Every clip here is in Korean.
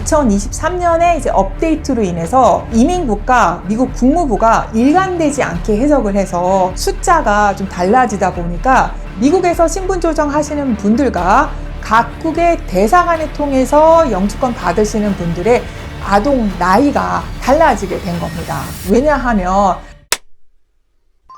2023년에 이제 업데이트로 인해서 이민국과 미국 국무부가 일관되지 않게 해석을 해서 숫자가 좀 달라지다 보니까 미국에서 신분 조정하시는 분들과 각국의 대사관을 통해서 영주권 받으시는 분들의 아동 나이가 달라지게 된 겁니다. 왜냐하면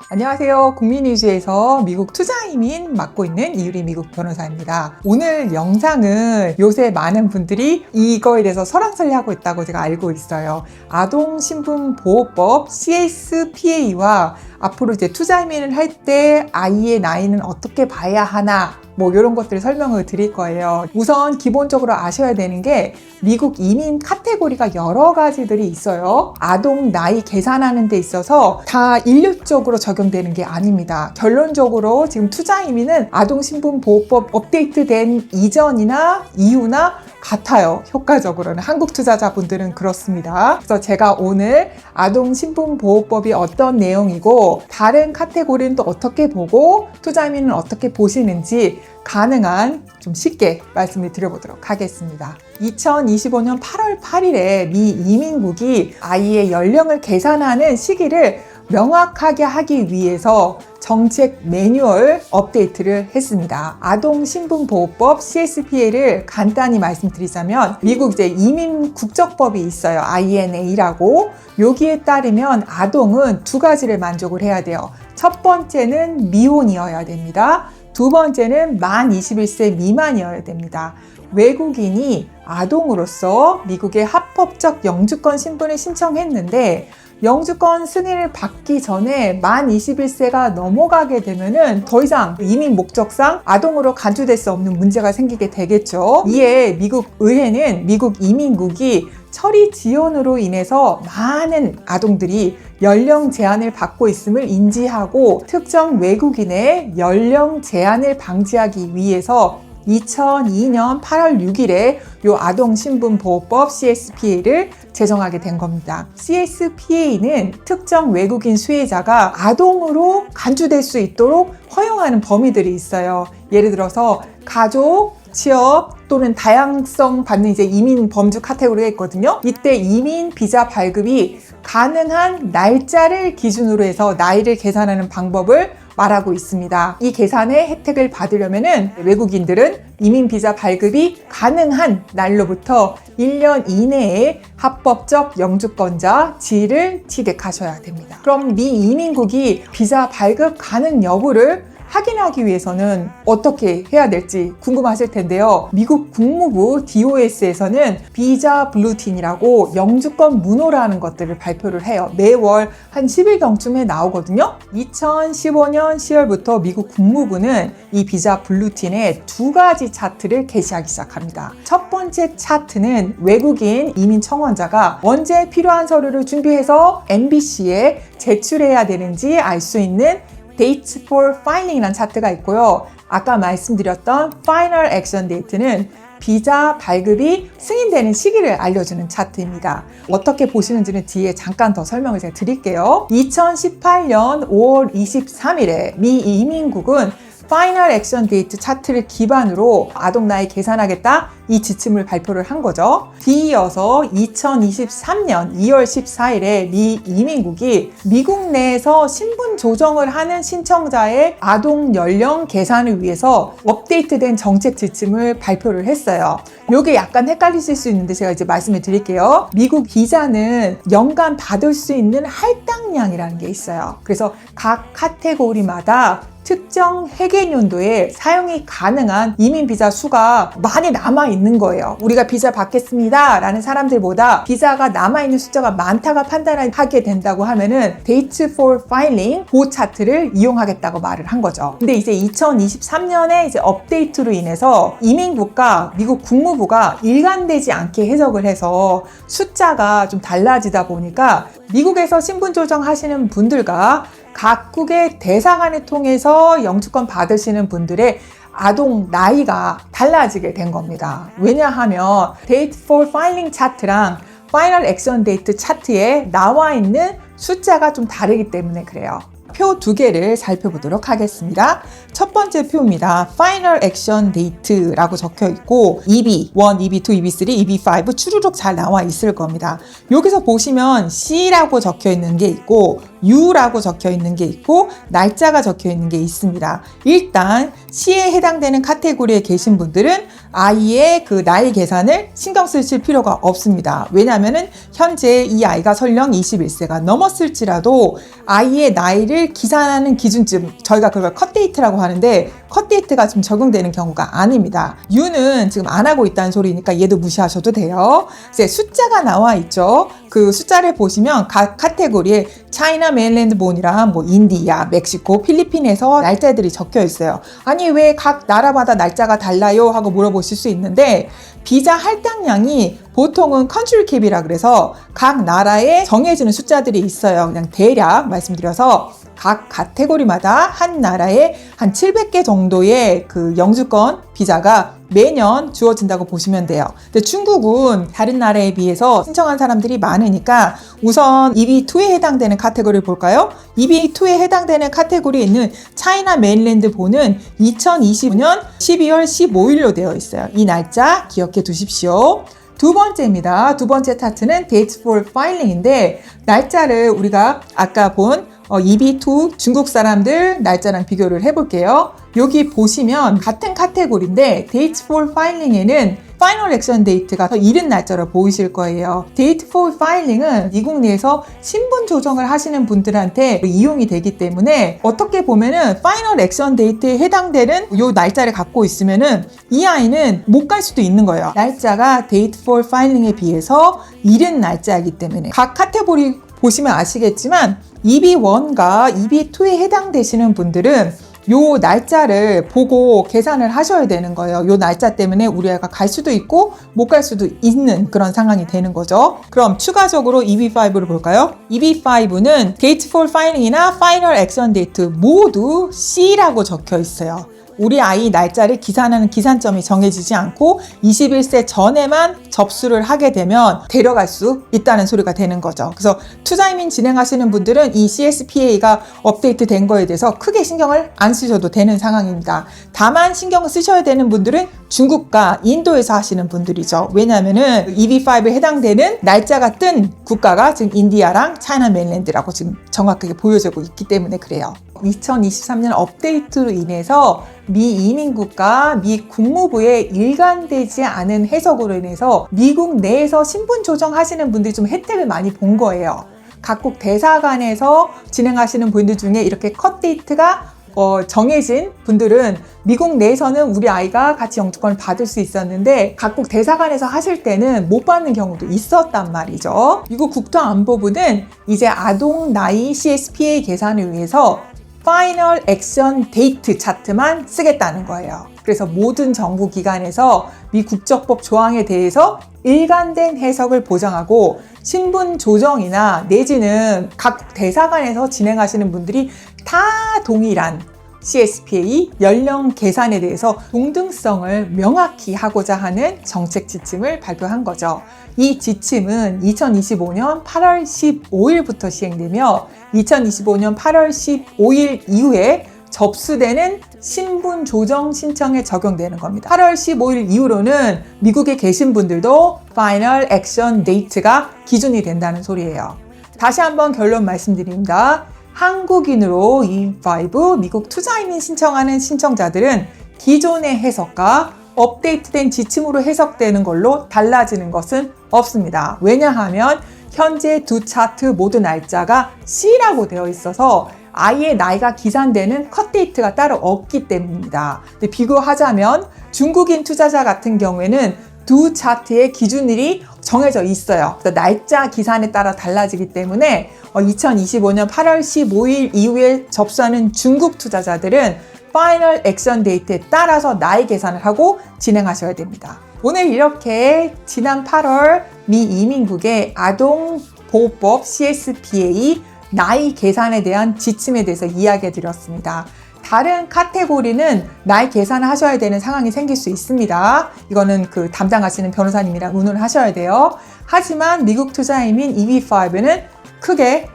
안녕하세요. 국민이주에서 미국 투자이민 맡고 있는 이유리 미국 변호사입니다. 오늘 영상은 요새 많은 분들이 이거에 대해서 설왕설래하고 있다고 제가 알고 있어요. 아동신분보호법 CSPA와 앞으로 이제 투자이민을 할 때 아이의 나이는 어떻게 봐야 하나 뭐 이런 것들을 설명을 드릴 거예요. 우선 기본적으로 아셔야 되는 게 미국 이민 카테고리가 여러 가지들이 있어요. 아동 나이 계산하는 데 있어서 다 일률적으로 적용되는 게 아닙니다. 결론적으로 지금 투자 이민은 아동 신분 보호법 업데이트된 이전이나 이후나 같아요. 효과적으로는 한국 투자자분들은 그렇습니다. 그래서 제가 오늘 아동 신분 보호법이 어떤 내용이고 다른 카테고리는 또 어떻게 보고 투자민은 어떻게 보시는지 가능한 좀 쉽게 말씀을 드려보도록 하겠습니다. 2025년 8월 8일에 미 이민국이 아이의 연령을 계산하는 시기를 명확하게 하기 위해서 정책 매뉴얼 업데이트를 했습니다. 아동 신분 보호법 CSPA를 간단히 말씀드리자면 미국 이제 이민 국적법이 있어요. INA라고 여기에 따르면 아동은 두 가지를 만족을 해야 돼요. 첫 번째는 미혼이어야 됩니다. 두 번째는 만 21세 미만이어야 됩니다. 외국인이 아동으로서 미국의 합법적 영주권 신분을 신청했는데 영주권 승인을 받기 전에 만 21세가 넘어가게 되면은 더 이상 이민 목적상 아동으로 간주될 수 없는 문제가 생기게 되겠죠. 이에 미국 의회는 미국 이민국이 처리 지연으로 인해서 많은 아동들이 연령 제한을 받고 있음을 인지하고 특정 외국인의 연령 제한을 방지하기 위해서 2002년 8월 6일에 요 아동신분보호법 CSPA를 제정하게 된 겁니다. CSPA는 특정 외국인 수혜자가 아동으로 간주될 수 있도록 허용하는 범위들이 있어요. 예를 들어서 가족, 취업 또는 다양성 받는 이제 이민 범주 카테고리가 있거든요. 이때 이민 비자 발급이 가능한 날짜를 기준으로 해서 나이를 계산하는 방법을 말하고 있습니다. 이 계산의 혜택을 받으려면은 외국인들은 이민 비자 발급이 가능한 날로부터 1년 이내에 합법적 영주권자 지위를 취득하셔야 됩니다. 그럼 미 이민국이 비자 발급 가능 여부를 확인하기 위해서는 어떻게 해야 될지 궁금하실 텐데요. 미국 국무부 DOS에서는 비자 블루틴이라고 영주권 문호라는 것들을 발표를 해요. 매월 한 10일경쯤에 나오거든요. 2015년 10월부터 미국 국무부는 이 비자 블루틴의 두 가지 차트를 게시하기 시작합니다. 첫 번째 차트는 외국인 이민 청원자가 언제 필요한 서류를 준비해서 MBC에 제출해야 되는지 알 수 있는 Dates for Filing이라는 차트가 있고요. 아까 말씀드렸던 Final Action Date는 비자 발급이 승인되는 시기를 알려주는 차트입니다. 어떻게 보시는지는 뒤에 잠깐 더 설명을 제가 드릴게요. 2018년 5월 23일에 미 이민국은 파이널 액션 데이트 차트를 기반으로 아동 나이 계산하겠다 이 지침을 발표를 한 거죠. 뒤이어서 2023년 2월 14일에 미 이민국이 미국 내에서 신분 조정을 하는 신청자의 아동 연령 계산을 위해서 업데이트된 정책 지침을 발표를 했어요. 이게 약간 헷갈리실 수 있는데 제가 이제 말씀을 드릴게요. 미국 비자는 연간 받을 수 있는 할당량이라는 게 있어요. 그래서 각 카테고리마다 특정 해계년도에 사용이 가능한 이민 비자 수가 많이 남아 있는 거예요. 우리가 비자 받겠습니다. 라는 사람들보다 비자가 남아 있는 숫자가 많다가 판단을 하게 된다고 하면은 Date for Filing 그 차트를 이용하겠다고 말을 한 거죠. 근데 이제 2023년에 이제 업데이트로 인해서 이민국과 미국 국무부가 일관되지 않게 해석을 해서 숫자가 좀 달라지다 보니까 미국에서 신분 조정하시는 분들과 각국의 대사관을 통해서 영주권 받으시는 분들의 아동 나이가 달라지게 된 겁니다. 왜냐하면 Date for Filing 차트랑 Final Action Date 차트에 나와 있는 숫자가 좀 다르기 때문에 그래요. 표 두 개를 살펴보도록 하겠습니다. 첫 번째 표입니다. Final Action Date라고 적혀 있고 EB 1, EB 2, EB 3, EB 5 추루룩 잘 나와 있을 겁니다. 여기서 보시면 C라고 적혀 있는 게 있고 U라고 적혀 있는 게 있고 날짜가 적혀 있는 게 있습니다. 일단 C에 해당되는 카테고리에 계신 분들은 아이의 그 나이 계산을 신경 쓰실 필요가 없습니다. 왜냐하면 현재 이 아이가 설령 21세가 넘었을지라도 아이의 나이를 기산하는 기준점 저희가 그걸 컷데이트라고 하는데 컷데이트가 지금 적용되는 경우가 아닙니다. U는 지금 안 하고 있다는 소리니까 얘도 무시하셔도 돼요. 이제 숫자가 나와 있죠. 그 숫자를 보시면 각 카테고리에 차이나 메인랜드 본이랑 뭐 인디아, 멕시코, 필리핀에서 날짜들이 적혀 있어요. 아니 왜 각 나라마다 날짜가 달라요? 하고 물어보실 수 있는데 비자 할당량이 보통은 컨트리 캡이라 그래서 각 나라에 정해지는 숫자들이 있어요. 그냥 대략 말씀드려서 각 카테고리마다 한 나라에 한 700개 정도의 그 영주권 비자가 매년 주어진다고 보시면 돼요. 근데 중국은 다른 나라에 비해서 신청한 사람들이 많으니까 우선 EB2에 해당되는 카테고리를 볼까요? EB2에 해당되는 카테고리에 있는 차이나 메인랜드 본은 2025년 12월 15일로 되어 있어요. 이 날짜 기억해 두십시오. 두 번째입니다. 두 번째 타트는 Dates for Filing인데 날짜를 우리가 아까 본 어, EB2 중국 사람들 날짜랑 비교를 해볼게요. 여기 보시면 같은 카테고리인데 Dates for Filing에는 파이널 액션 데이트가 더 이른 날짜로 보이실 거예요. 데이트 for 파일링은 미국 내에서 신분 조정을 하시는 분들한테 이용이 되기 때문에 어떻게 보면은 파이널 액션 데이트에 해당되는 요 날짜를 갖고 있으면은 이 아이는 못 갈 수도 있는 거예요. 날짜가 데이트 for 파일링에 비해서 이른 날짜이기 때문에 각 카테고리 보시면 아시겠지만 EB1과 EB2에 해당되시는 분들은 요 날짜를 보고 계산을 하셔야 되는 거예요. 요 날짜 때문에 우리 아이가 갈 수도 있고 못 갈 수도 있는 그런 상황이 되는 거죠. 그럼 추가적으로 EB5를 볼까요? EB5는 Date for Filing이나 Final Action Date 모두 C라고 적혀 있어요. 우리 아이 날짜를 기산하는 기산점이 정해지지 않고 21세 전에만 접수를 하게 되면 데려갈 수 있다는 소리가 되는 거죠. 그래서 투자이민 진행하시는 분들은 이 CSPA가 업데이트 된 거에 대해서 크게 신경을 안 쓰셔도 되는 상황입니다. 다만 신경을 쓰셔야 되는 분들은 중국과 인도에서 하시는 분들이죠. 왜냐하면은 EB5에 해당되는 날짜가 뜬 국가가 지금 인디아랑 차이나 메인랜드라고 지금 정확하게 보여지고 있기 때문에 그래요. 2023년 업데이트로 인해서 미 이민국과 미 국무부의 일관되지 않은 해석으로 인해서 미국 내에서 신분 조정하시는 분들이 좀 혜택을 많이 본 거예요. 각국 대사관에서 진행하시는 분들 중에 이렇게 컷 데이트가 어, 정해진 분들은 미국 내에서는 우리 아이가 같이 영주권을 받을 수 있었는데 각국 대사관에서 하실 때는 못 받는 경우도 있었단 말이죠. 미국 국토안보부는 이제 아동 나이 CSPA 계산을 위해서 파이널 액션 데이트 차트만 쓰겠다는 거예요. 그래서 모든 정부 기관에서 미 국적법 조항에 대해서 일관된 해석을 보장하고 신분 조정이나 내지는 각 대사관에서 진행하시는 분들이 다 동일한 CSPA 연령 계산에 대해서 동등성을 명확히 하고자 하는 정책 지침을 발표한 거죠. 이 지침은 2025년 8월 15일부터 시행되며 2025년 8월 15일 이후에 접수되는 신분 조정 신청에 적용되는 겁니다. 8월 15일 이후로는 미국에 계신 분들도 파이널 액션 데이트가 기준이 된다는 소리예요. 다시 한번 결론 말씀드립니다. 한국인으로 E5 미국 투자이민 신청하는 신청자들은 기존의 해석과 업데이트된 지침으로 해석되는 걸로 달라지는 것은 없습니다. 왜냐하면 현재 두 차트 모두 날짜가 C라고 되어 있어서 아이의 나이가 기산되는 컷데이트가 따로 없기 때문입니다. 비교하자면 중국인 투자자 같은 경우에는 두 차트의 기준일이 정해져 있어요. 날짜 기산에 따라 달라지기 때문에 2025년 8월 15일 이후에 접수하는 중국 투자자들은 파이널 액션 데이트에 따라서 나이 계산을 하고 진행하셔야 됩니다. 오늘 이렇게 지난 8월 미 이민국의 아동 보호법 CSPA 나이 계산에 대한 지침에 대해서 이야기해 드렸습니다. 다른 카테고리는 나이 계산을 하셔야 되는 상황이 생길 수 있습니다. 이거는 그 담당하시는 변호사님이랑 의논을 하셔야 돼요. 하지만 미국 투자임인 EB5에는 크게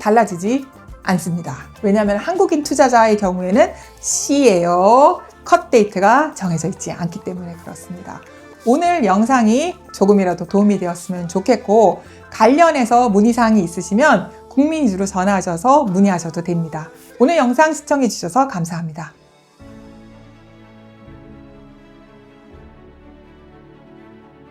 달라지지 않습니다. 왜냐하면 한국인 투자자의 경우에는 C예요. 컷 데이트가 정해져 있지 않기 때문에 그렇습니다. 오늘 영상이 조금이라도 도움이 되었으면 좋겠고 관련해서 문의사항이 있으시면 국민이주로 전화하셔서 문의하셔도 됩니다. 오늘 영상 시청해주셔서 감사합니다.